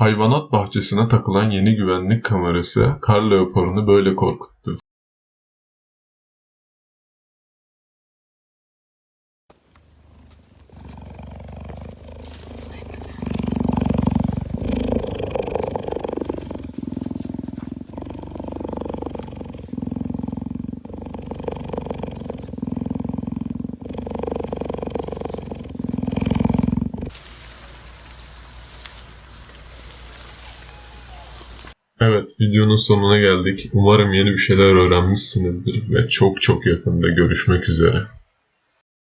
Hayvanat bahçesine takılan yeni güvenlik kamerası kar leoparını böyle korkuttu. Evet, videonun sonuna geldik. Umarım yeni bir şeyler öğrenmişsinizdir ve çok çok yakında görüşmek üzere.